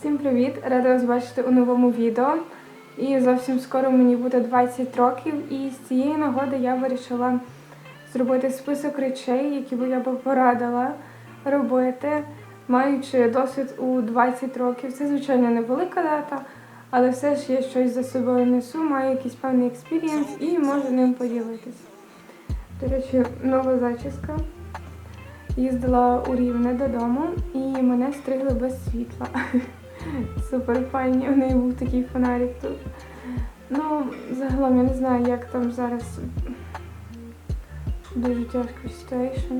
Всім привіт! Рада вас бачити у новому відео. І зовсім скоро мені буде 20 років, і з цієї нагоди я вирішила зробити список речей, які би я би порадила робити, маючи досвід у 20 років. Це, звичайно, невелика дата, але все ж я щось за собою несу, маю якийсь певний експірієнс і можу ним поділитися. До речі, нова зачіска. Їздила у Рівне додому і мене стригли без світла. Супер файні. У неї був такий фонарик тут. Ну, загалом я не знаю, як там зараз дуже тяжко ситуейшн.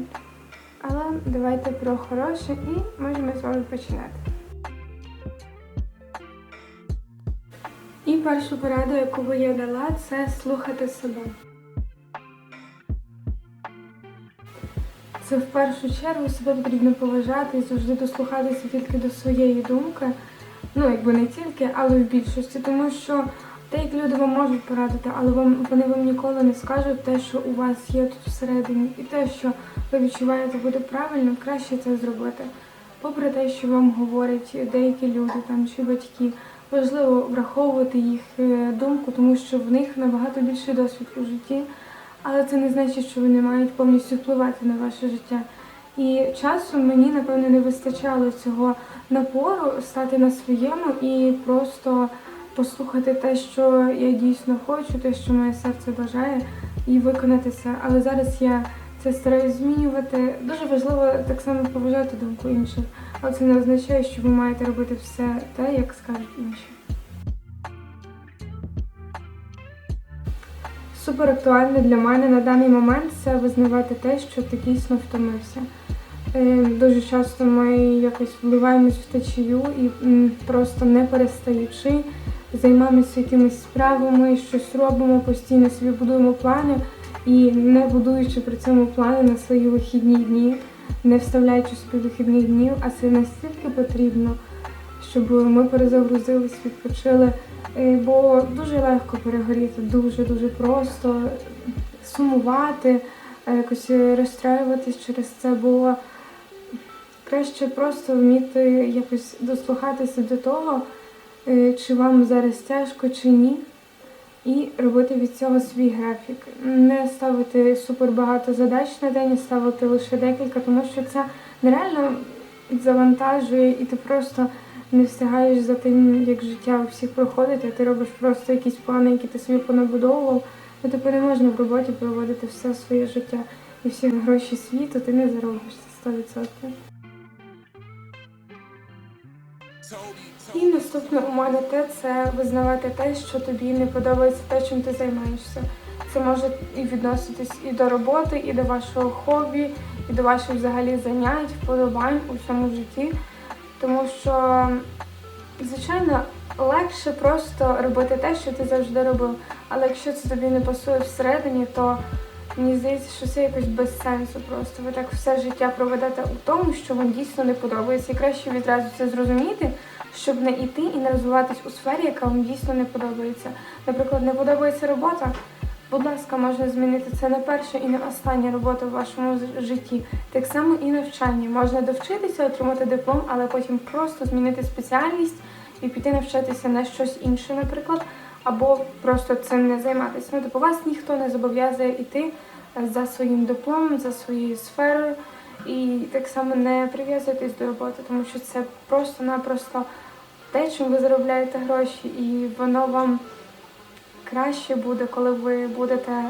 Але давайте про хороше і можемо з вами починати. І першу пораду, яку би я дала, це слухати себе. Це в першу чергу себе потрібно поважати і завжди дослухатися тільки до своєї думки. Ну, якби не тільки, але в більшості, тому що деякі люди вам можуть порадити, але вам вони вам ніколи не скажуть те, що у вас є тут всередині, і те, що ви відчуваєте буде правильно, краще це зробити. Попри те, що вам говорять деякі люди там чи батьки, важливо враховувати їх е, думку, тому що в них набагато більший досвід у житті. Але це не значить, що вони мають повністю впливати на ваше життя. І часом мені, напевно, не вистачало цього напору стати на своєму і просто послухати те, що я дійсно хочу, те, що моє серце бажає, і виконати це. Але зараз я це стараюсь змінювати. Дуже важливо так само поважати думку інших, але це не означає, що ви маєте робити все те, як скажуть інші. Супер актуально для мене на даний момент це визнавати те, що ти дійсно втомився. Е, Дуже часто ми якось вливаємось в течію і просто не перестаючи, займаємося якимись справами, щось робимо, постійно собі будуємо плани і не будуючи при цьому плани на свої вихідні дні, не вставляючи собі вихідних днів, а це настільки потрібно, щоб ми перезагрузились, відпочили. Е, Бо дуже легко перегоріти, дуже-дуже просто сумувати, е, якось розстраюватись через це, бо краще просто вміти якось дослухатися до того, е, чи вам зараз тяжко, чи ні, і робити від цього свій графік. Не ставити супер багато задач на день, ставити лише декілька, тому що це нереально завантажує, і ти просто не встигаєш за тим, як життя у всіх проходить, а ти робиш просто якісь плани, які ти собі понабудовував. Ну, тепер не можна в роботі проводити все своє життя. І всі гроші світу ти не заробиш 100%. І наступне мене те це визнавати те, що тобі не подобається те, чим ти займаєшся. Це може і відноситись і до роботи, і до вашого хобі, і до ваших взагалі занять, вподобань у всьому житті. Тому що, звичайно, легше просто робити те, що ти завжди робив. Але якщо це тобі не пасує всередині, то мені здається, що це якось без сенсу. Просто ви так все життя проведете у тому, що вам дійсно не подобається. І краще відразу це зрозуміти, щоб не йти і не розвиватись у сфері, яка вам дійсно не подобається. Наприклад, не подобається робота. Будь ласка, можна змінити це не перша і не остання робота в вашому житті. Так само і навчання. Можна довчитися, отримати диплом, але потім просто змінити спеціальність і піти навчатися на щось інше, наприклад, або просто цим не займатися. Ну, тобто вас ніхто не зобов'язує йти за своїм дипломом, за своєю сферою. І так само не прив'язуйтесь до роботи, тому що це просто-напросто те, чим ви заробляєте гроші, і воно вам краще буде, коли ви будете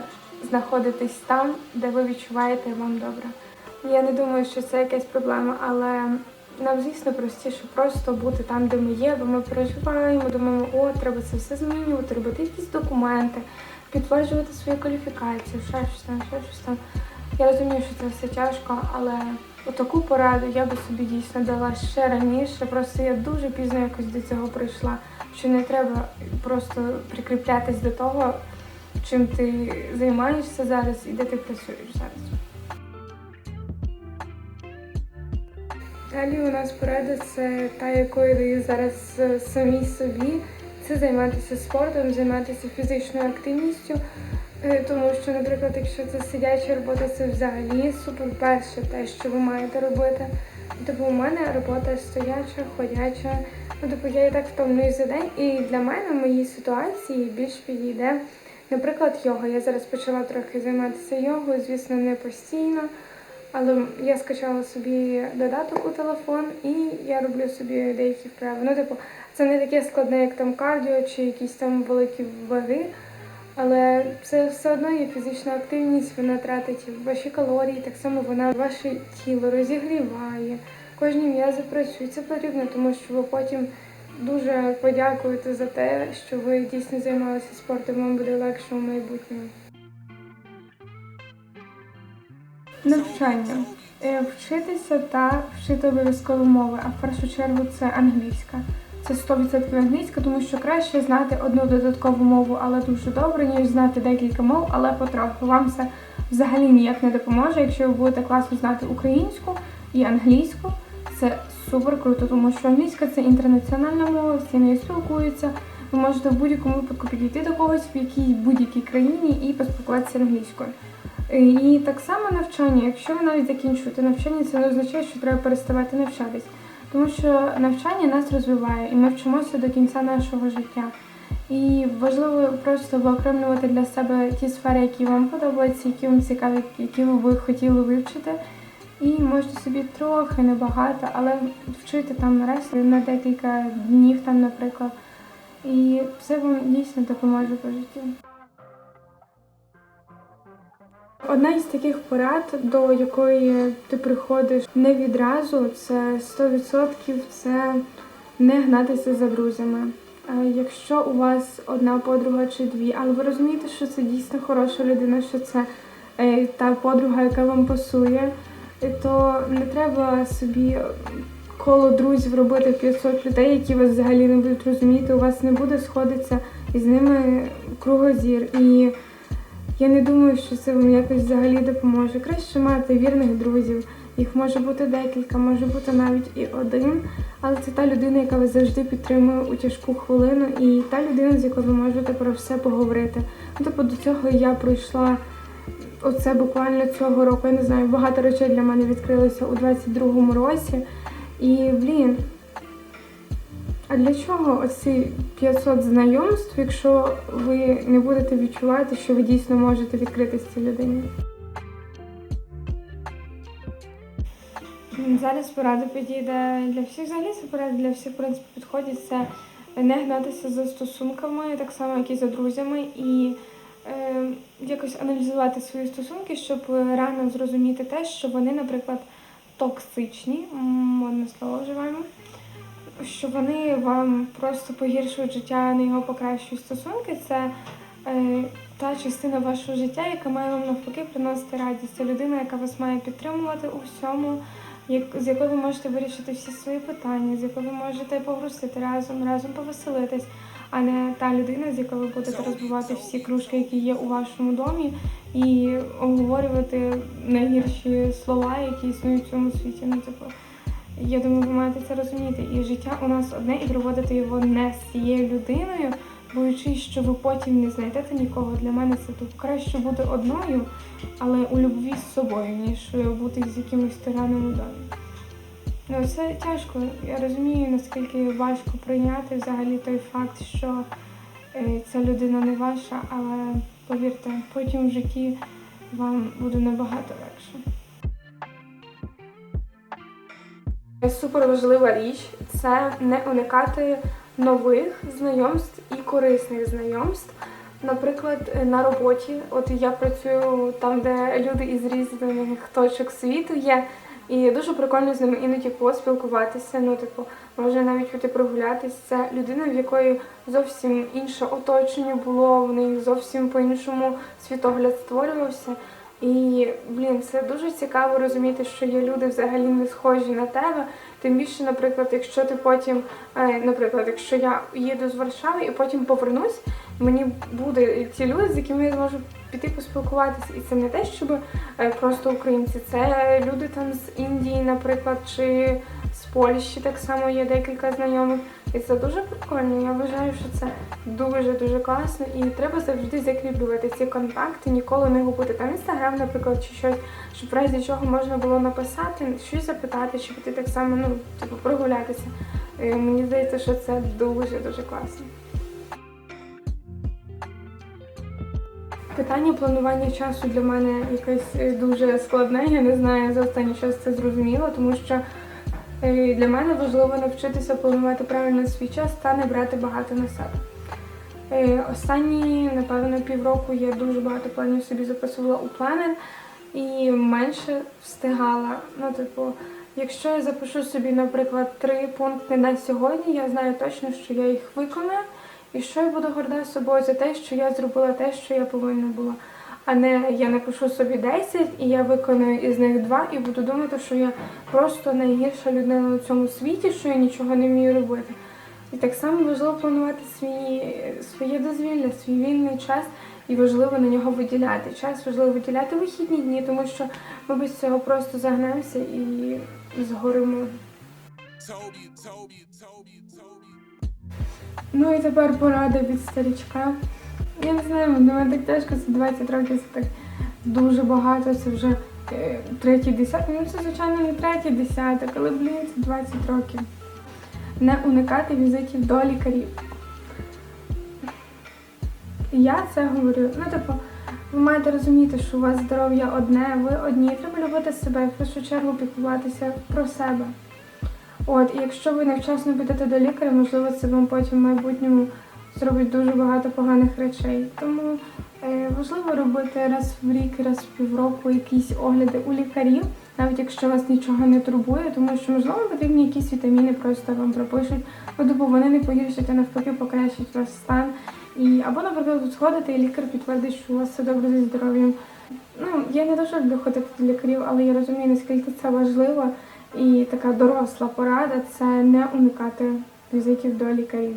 знаходитись там, де ви відчуваєте вам добре. Я не думаю, що це якась проблема, але нам, звісно, простіше просто бути там, де ми є, бо ми переживаємо, думаємо, о, треба це все змінювати, робити якісь документи, підтверджувати свою кваліфікацію, ще щось там, ще щось там. Я розумію, що це все тяжко, але таку пораду я би собі дійсно дала ще раніше. Просто я дуже пізно якось до цього прийшла, що не треба просто прикріплятись до того, чим ти займаєшся зараз і де ти працюєш зараз. Далі у нас порада це та, якою даю зараз самій собі. Це займатися спортом, займатися фізичною активністю. Е, Тому що, наприклад, якщо це сидяча робота, це взагалі супер перше те, що ви маєте робити. Типу, у мене робота стояча, ходяча. Ну, типу, я і так втомлююсь за день. І для мене в моїй ситуації більш підійде, наприклад, йога. Я зараз почала трохи займатися йогою, звісно, не постійно. Але я скачала собі додаток у телефон і я роблю собі деякі вправи. Ну, типу, це не таке складне, як там кардіо чи якісь там великі ваги. Але це все одно є фізична активність, вона тратить ваші калорії, так само вона ваше тіло розігріває, кожні м'язи працюють. Це потрібно, тому що ви потім дуже подякуєте за те, що ви дійсно займалися спортом, вам буде легше у майбутньому. Навчання. Е, Вчитися та вчити обов'язково мови, а в першу чергу це англійська. Це 100% англійська, тому що краще знати одну додаткову мову, але дуже добре, ніж знати декілька мов, але потроху. Вам це взагалі ніяк не допоможе, якщо ви будете класно знати українську і англійську. Це супер круто, тому що англійська це інтернаціональна мова, всі нею спілкуються. Ви можете в будь-якому випадку підійти до когось в якій будь-якій країні і поспілкуватися англійською. І так само навчання, якщо ви навіть закінчуєте навчання, це не означає, що треба переставати навчатись. Тому що навчання нас розвиває, і ми вчимося до кінця нашого життя. І важливо просто виокремлювати для себе ті сфери, які вам подобаються, які вам цікаві, які ви хотіли вивчити. І можете собі трохи небагато, але вчити там раз на декілька днів, там, наприклад. І це вам дійсно допоможе по життю. Одна із таких порад, до якої ти приходиш не відразу, це 100% це не гнатися за друзями. Якщо у вас одна подруга чи дві, але ви розумієте, що це дійсно хороша людина, що це е, та подруга, яка вам пасує, е, то не треба собі коло друзів робити 500 людей, які вас взагалі не будуть розуміти, у вас не буде сходитися із ними кругозір. І я не думаю, що це вам якось взагалі допоможе. Краще мати вірних друзів. Їх може бути декілька, може бути навіть і один. Але це та людина, яка вас завжди підтримує у тяжку хвилину, і та людина, з якою ви можете про все поговорити. Тобто до цього я пройшла оце буквально цього року. Я не знаю, багато речей для мене відкрилося у 22-му році. І блін. А для чого оці 500 знайомств, якщо ви не будете відчувати, що ви дійсно можете відкритися цій людині? Зараз порада підійде для всіх. Взагалі це порада для всіх в принципі підходить. Це не гнатися за стосунками, так само як і за друзями, і е, якось аналізувати свої стосунки, щоб рано зрозуміти те, що вони, наприклад, токсичні, модне слово вживаємо що вони вам просто погіршують життя, а не його покращують стосунки. Це е, та частина вашого життя, яка має вам навпаки приносити радість. Це людина, яка вас має підтримувати у всьому, як, з якою ви можете вирішити всі свої питання, з якою ви можете погрустити разом, разом повеселитись, а не та людина, з якою ви будете розбивати всі кружки, які є у вашому домі, і обговорювати найгірші слова, які існують в цьому світі. Ну, типу, я думаю, ви маєте це розуміти. І життя у нас одне, і проводити його не з цією людиною, боючись, що ви потім не знайдете нікого. Для мене це тут краще бути одною, але у любві з собою, ніж бути з якимось тираном у домі. Ну, це тяжко. Я розумію, наскільки важко прийняти взагалі той факт, що е, ця людина не ваша, але повірте, потім в житті вам буде набагато легше. Супер важлива річ це не уникати нових знайомств і корисних знайомств. Наприклад, на роботі, от я працюю там, де люди із різних точок світу є, і дуже прикольно з ними іноді поспілкуватися. Ну, типу, може навіть піти прогулятись. Це людина, в якої зовсім інше оточення було, в них зовсім по-іншому світогляд створювався. І блін, це дуже цікаво розуміти, що є люди взагалі не схожі на тебе. Тим більше, наприклад, якщо ти потім, е, наприклад, якщо я їду з Варшави і потім повернусь, мені буде ті люди, з якими я зможу піти поспілкуватися. І це не те, щоб е, просто українці, це люди там з Індії, наприклад, чи з Польщі так само є декілька знайомих. І це дуже прикольно. Я вважаю, що це дуже-дуже класно. І треба завжди закріплювати ці контакти, ніколи не губити. Там інстаграм, наприклад, чи щось, щоб в разі чого можна було написати, щось запитати, чи піти так само, ну, типу, прогулятися. Е, Мені здається, що це дуже-дуже класно. Питання планування часу для мене якесь е, дуже складне. Я не знаю за останній час це зрозуміло, тому що е, для мене важливо навчитися планувати правильно свій час та не брати багато на себе. Е, Останні, напевно, півроку я дуже багато планів собі записувала у планер і менше встигала. Ну, типу, якщо я запишу собі, наприклад, три пункти на сьогодні, я знаю точно, що я їх виконаю. І що я буду горда собою за те, що я зробила те, що я повинна була. А не я напишу собі 10 і я виконую із них два і буду думати, що я просто найгірша людина на цьому світі, що я нічого не вмію робити. І так само важливо планувати свій, своє дозвілля, свій вільний час, і важливо на нього виділяти час, важливо виділяти вихідні дні, тому що ми без цього просто загнемося і згоримо. Ну і тепер порада від старічка. Я не знаю, для мене так тяжко, це 20 років, це так дуже багато, це вже е, третій десяток. Ну це, звичайно, не третій десяток, але, блін, це 20 років. Не уникати візитів до лікарів. Я це говорю. Ну, типу, ви маєте розуміти, що у вас здоров'я одне, ви одні. Треба любити себе, в першу чергу піклуватися про себе. От, і якщо ви невчасно підете до лікаря, можливо, це вам потім в майбутньому зробить дуже багато поганих речей. Тому е, важливо робити раз в рік, раз в півроку якісь огляди у лікарів, навіть якщо вас нічого не турбує, тому що можливо потрібні якісь вітаміни, просто вам пропишуть, типу вони не погіршать, а навпаки покращать ваш стан. І, або, наприклад, сходите, і лікар підтвердить, що у вас все добре зі здоров'ям. Ну, я не дуже люблю ходити до лікарів, але я розумію, наскільки це важливо. І така доросла порада це не уникати візитів до лікарів.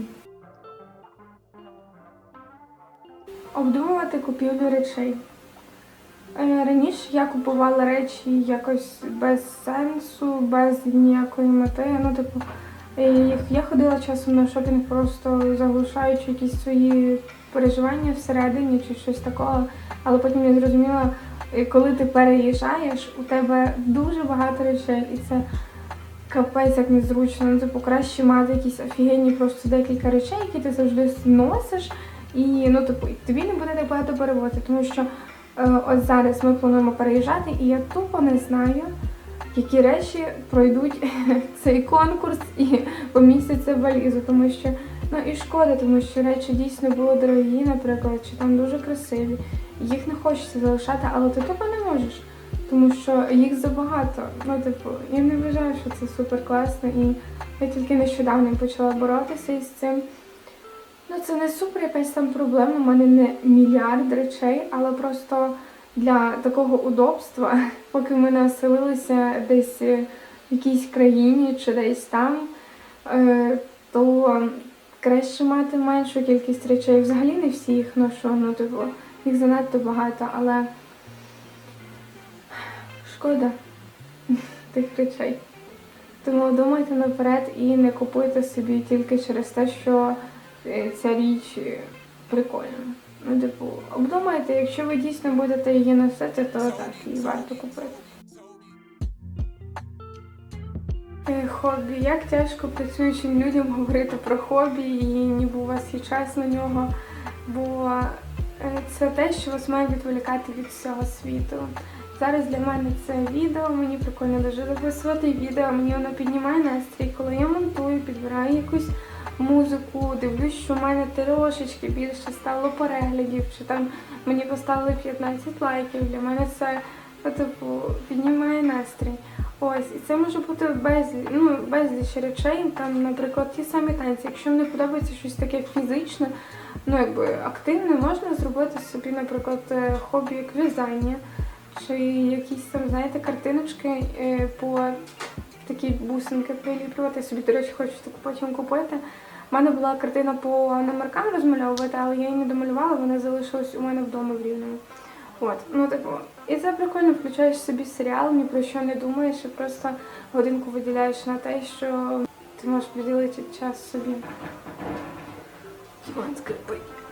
Обдумувати купівлю речей. Е, Раніше я купувала речі якось без сенсу, без ніякої мети. Ну, типу, е, я ходила часом на шопінг, просто заглушаючи якісь свої переживання всередині чи щось такого. Але потім я зрозуміла, е, коли ти переїжджаєш, у тебе дуже багато речей, і це капець як незручно. Ну, типу, краще мати якісь офігенні просто декілька речей, які ти завжди носиш, і ну, типу, тобі не буде так багато перевозити, тому що е, от зараз ми плануємо переїжджати, і я тупо не знаю, які речі пройдуть цей конкурс і помістяться в валізу, тому що ну і шкода, тому що речі дійсно були дорогі, наприклад, чи там дуже красиві. Їх не хочеться залишати, але ти тупо не можеш. Тому що їх забагато. Ну, типу, я не вважаю, що це супер класно, і я тільки нещодавно почала боротися із цим. Ну, це не супер якась там проблема, у мене не мільярд речей, але просто для такого удобства, поки ми не оселилися десь в якійсь країні чи десь там, е, то краще мати меншу кількість речей. Взагалі не всі їх ношу, ну, типу, їх занадто багато, але шкода тих речей. Тому думайте наперед і не купуйте собі тільки через те, що ця річ е, прикольна. Ну, типу, обдумайте, якщо ви дійсно будете її носити, то так, її варто купити. Е, Хобі. Як тяжко працюючим людям говорити про хобі і ніби у вас є час на нього, бо е, це те, що вас має відволікати від всього світу. Зараз для мене це відео, мені прикольно дуже записувати відео, мені воно піднімає настрій, коли я монтую, підбираю якусь музику, дивлюсь, що в мене трошечки більше стало переглядів, чи там мені поставили 15 лайків. Для мене це ну, типу, піднімає настрій. Ось, і це може бути безліч, ну, безліч речей, там, наприклад, ті самі танці. Якщо не подобається щось таке фізичне, ну якби активне, можна зробити собі, наприклад, е, хобі як в'язання, чи якісь там, знаєте, картиночки е, по такі бусинки приліплювати. Собі, до речі, хочу таку потім купити. У мене була картина по номеркам розмальовувати, але я її не домалювала, вона залишилась у мене вдома в рівному. От, ну типу, і це прикольно, включаєш собі серіал, ні про що не думаєш, і просто годинку виділяєш на те, що ти можеш приділити час собі. Іван скрипить.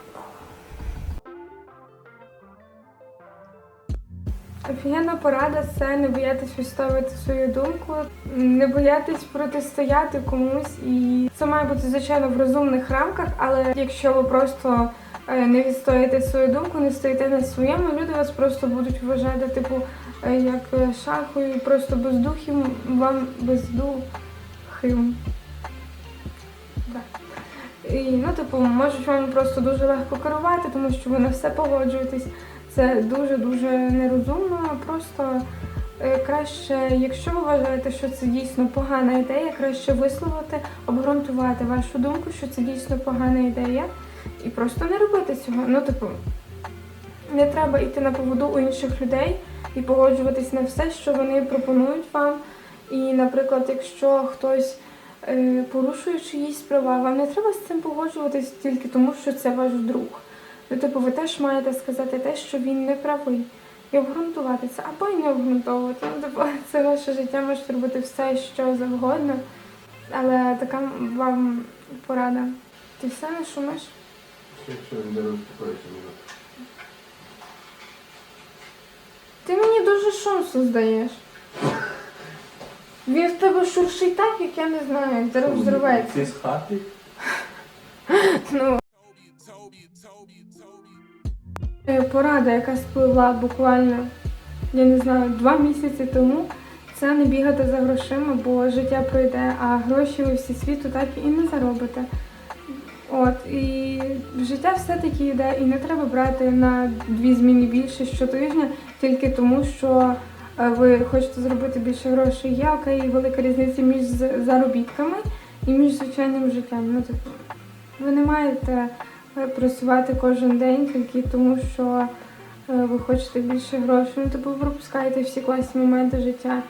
Офігенна порада це не боятись відставити свою думку, не боятись протистояти комусь. І це має бути звичайно в розумних рамках, але якщо ви просто е, не відстоїте свою думку, не стоїте на своєму, люди вас просто будуть вважати, типу, е, як е, шахою, просто бездухим, вам бездухим. І, ну, типу, можуть вам просто дуже легко керувати, тому що ви на все погоджуєтесь. Це дуже-дуже нерозумно. Просто е, краще, якщо ви вважаєте, що це дійсно погана ідея, краще висловити, обґрунтувати вашу думку, що це дійсно погана ідея, і просто не робити цього. Ну, типу, не треба йти на поводу у інших людей і погоджуватись на все, що вони пропонують вам. І, наприклад, якщо хтось е, порушує чиїсь права, вам не треба з цим погоджуватись тільки тому, що це ваш друг. Ну, типу, ви теж маєте сказати те, що він не правий. І обґрунтувати це, або й не обґрунтовувати. Ну, типу, це ваше життя, можете робити все, що завгодно. Але така вам порада. Ти все не шумиш? Якщо він не розпокоїться, Ти мені дуже шум создаєш. Він в тебе шуршить так, як я не знаю, зараз взривається. Ти з хати? Ну, Порада, яка спливла буквально, я не знаю, два місяці тому, це не бігати за грошима, бо життя пройде, а гроші ви всі світу так і не заробите. От, і життя все-таки йде, і не треба брати на дві зміни більше щотижня, тільки тому, що е, ви хочете зробити більше грошей. Є окей, велика різниця між заробітками і між звичайним життям. Ну, типу, ви не маєте е, працювати кожен день тільки тому, що е, ви хочете більше грошей. Ну, ви пропускаєте всі класні моменти життя.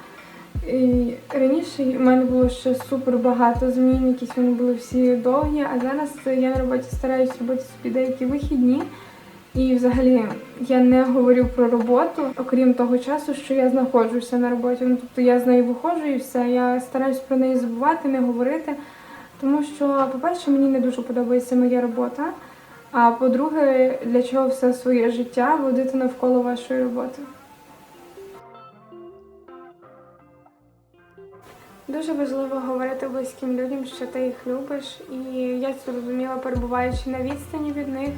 І раніше в мене було ще супер багато змін, якісь вони були всі довгі, а зараз я на роботі стараюсь робити собі деякі вихідні. І взагалі я не говорю про роботу, окрім того часу, що я знаходжуся на роботі. Ну, тобто я з неї виходжу і все. Я стараюсь про неї забувати, не говорити. Тому що, по-перше, мені не дуже подобається моя робота. А по-друге, для чого все своє життя водити навколо вашої роботи. Дуже важливо говорити близьким людям, що ти їх любиш, і я це зрозуміла, перебуваючи на відстані від них,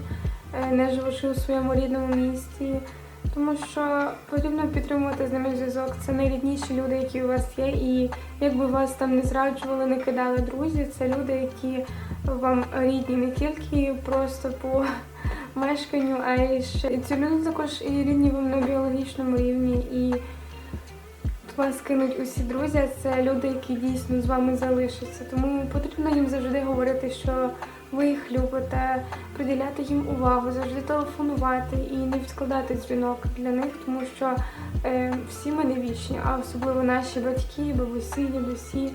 е, не живучи у своєму рідному місті. Тому що потрібно підтримувати з ними зв'язок. Це найрідніші люди, які у вас є. І якби вас там не зраджували, не кидали друзі, це люди, які вам рідні не тільки просто по мешканню, а й ще і ці люди також і рідні вам на біологічному рівні. І вас кинуть усі друзі, це люди, які дійсно з вами залишаться. Тому потрібно їм завжди говорити, що ви їх любите, приділяти їм увагу, завжди телефонувати і не відкладати дзвінок для них, тому що е, всі ми не вічні, а особливо наші батьки, бабусі, дідусі,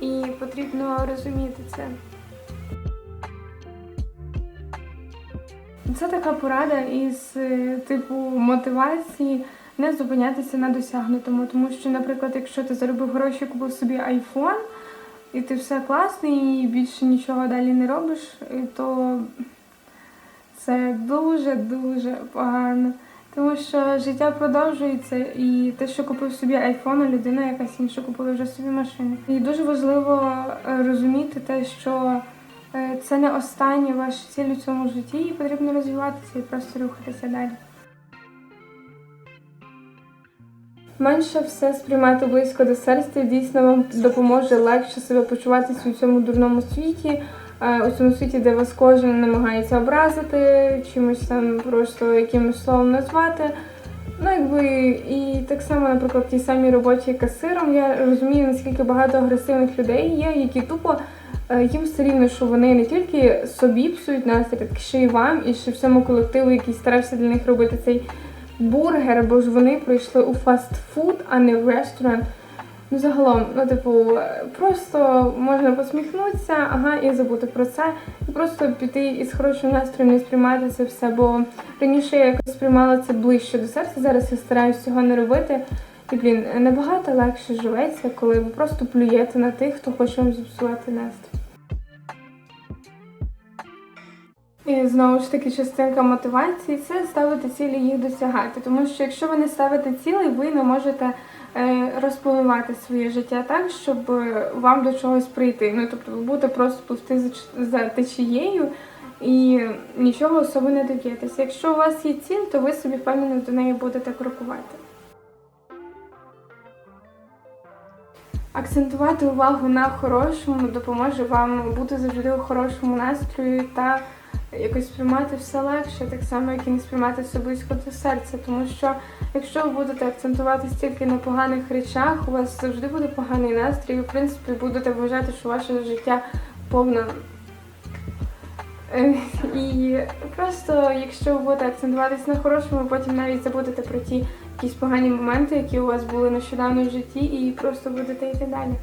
і потрібно розуміти це. Це така порада із е, типу мотивації не зупинятися на досягнутому. Тому що, наприклад, якщо ти заробив гроші, купив собі айфон, і ти все класний, і більше нічого далі не робиш, то це дуже-дуже погано. Тому що життя продовжується, і те, що купив собі айфон, а людина якась інша купила вже собі машину. І дуже важливо е, розуміти те, що е, це не остання ваша ціль у цьому житті, і потрібно розвиватися і просто рухатися далі. Менше все сприймати близько до серця дійсно вам допоможе легше себе почуватися у цьому дурному світі, е, у цьому світі, де вас кожен намагається образити, чимось там просто якимось словом назвати. Ну, якби і так само, наприклад, в тій самій роботі касиром, я розумію, наскільки багато агресивних людей є, які тупо е, їм все рівно, що вони не тільки собі псують настрій, так ще й вам, і ще всьому колективу, який старався для них робити цей бургер, бо ж вони прийшли у фастфуд, а не в ресторан. Ну, загалом, ну, типу, просто можна посміхнутися, ага, і забути про це, і просто піти із хорошим настроєм, не сприймати це все. Бо раніше я якось сприймала це ближче до серця, зараз я стараюся цього не робити. І, блін, набагато легше живеться, коли ви просто плюєте на тих, хто хоче вам зіпсувати настрій. І знову ж таки, частинка мотивації це ставити цілі їх досягати. Тому що якщо ви не ставите цілей, ви не можете е, розпливати своє життя так, щоб е, вам до чогось прийти. Ну тобто ви будете просто пливти за, за течією і нічого особо не доб'єтеся. Якщо у вас є ціль, то ви собі впевнено до неї будете крокувати. Акцентувати увагу на хорошому допоможе вам бути завжди у хорошому настрої та якось сприймати все легше, так само, як і не сприймати все близько до серця. Тому що якщо ви будете акцентувати стільки на поганих речах, у вас завжди буде поганий настрій, і в принципі будете вважати, що ваше життя повне. І просто, якщо ви будете акцентуватись на хорошому, потім навіть забудете про ті якісь погані моменти, які у вас були нещодавно в житті, і просто будете йти далі.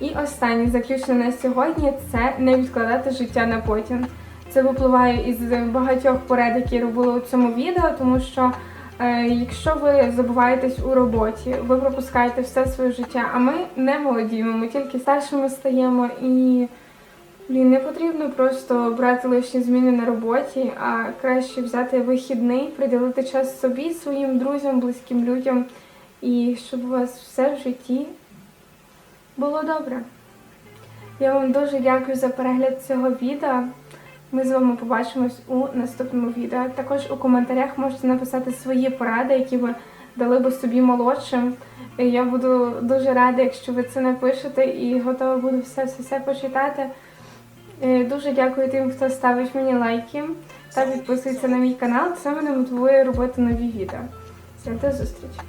І останнє заключне на сьогодні це не відкладати життя на потім. Це випливає із багатьох порад, які я робила у цьому відео, тому що е, якщо ви забуваєтесь у роботі, ви пропускаєте все своє життя, а ми не молодіємо, ми тільки старшими стаємо і блін, не потрібно просто брати лишні зміни на роботі, а краще взяти вихідний, приділити час собі, своїм друзям, близьким людям, і щоб у вас все в житті було добре. Я вам дуже дякую за перегляд цього відео. Ми з вами побачимось у наступному відео. Також у коментарях можете написати свої поради, які ви дали би собі молодшим. Я буду дуже рада, якщо ви це напишете і готова буду все все, все почитати. Е, Дуже дякую тим, хто ставить мені лайки та підписується на мій канал. Це мене мотивує робити нові відео. До зустрічі!